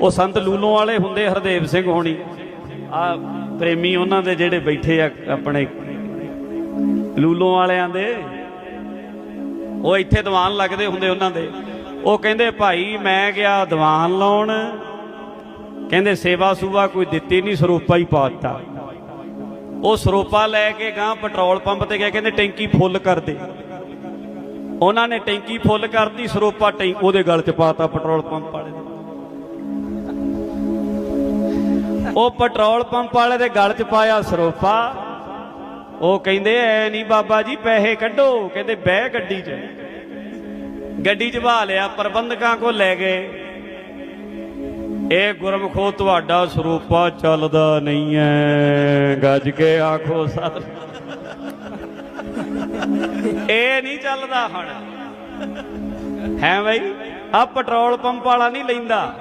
ਉਹ ਸੰਤ ਲੂਲੋਂ ਵਾਲੇ ਹੁੰਦੇ, ਹਰਦੇਵ ਸਿੰਘ ਹੋਣੀ। ਆ ਪ੍ਰੇਮੀ ਉਹਨਾਂ ਦੇ ਜਿਹੜੇ ਬੈਠੇ ਆ ਆਪਣੇ। ਲੂਲੋਂ ਵਾਲਿਆਂ ਦੇ। ਉਹ ਇੱਥੇ ਦੀਵਾਨ ਲੱਗਦੇ ਹੁੰਦੇ ਉਹਨਾਂ ਦੇ। ਉਹ ਕਹਿੰਦੇ, ਭਾਈ, ਮੈਂ ਗਿਆ ਦੀਵਾਨ ਲਾਉਣ। ਕਹਿੰਦੇ, ਸੇਵਾ ਸੂਵਾ ਕੋਈ ਦਿੱਤੀ ਨਹੀਂ, ਸਰੋਪਾ ਹੀ ਪਾਤਾ ਉਹ ਸਰੋਪਾ ਲੈ ਕੇ ਗਾਂ ਪੈਟਰੋਲ ਪੰਪ ਤੇ ਗਏ, ਕਹਿੰਦੇ, ਟੈਂਕੀ ਫੁੱਲ ਕਰ ਦੇ। ਉਹਨਾਂ ਨੇ ਟੈਂਕੀ ਫੁੱਲ ਕਰਤੀ, ਸਰੋਪਾ ਟੈਂ, ਉਹਦੇ ਗਲ 'ਚ ਪਾਤਾ ਪੈਟਰੋਲ ਪੰਪ ਵਾਲੇ ਦੇ। ਉਹ ਪੈਟਰੋਲ ਪੰਪ ਵਾਲੇ ਦੇ ਗਲ 'ਚ ਪਾਇਆ ਸਰੋਪਾ। ਉਹ ਕਹਿੰਦੇ, ਐ ਨਹੀਂ ਬਾਬਾ ਜੀ, ਪੈਸੇ ਕੱਢੋ। ਕਹਿੰਦੇ, ਬਹਿ ਗੱਡੀ 'ਚ। ਗੱਡੀ 'ਚ ਬਹਾ ਲਿਆ, ਪ੍ਰਬੰਧਕਾਂ ਕੋ ਲੈ ਗਏ। ਇਹ ਗੁਰਮਖੋ ਤੁਹਾਡਾ ਸਰੂਪਾ ਚੱਲਦਾ ਨਹੀਂ ਐ। ਗੱਜ ਕੇ ਆਖੋ ਸਤ ਇਹ ਨਹੀਂ ਚੱਲਦਾ ਹੁਣ। ਹੈ ਬਈ? ਆ ਪੈਟਰੋਲ ਪੰਪ ਵਾਲਾ ਨਹੀਂ ਲੈਂਦਾ।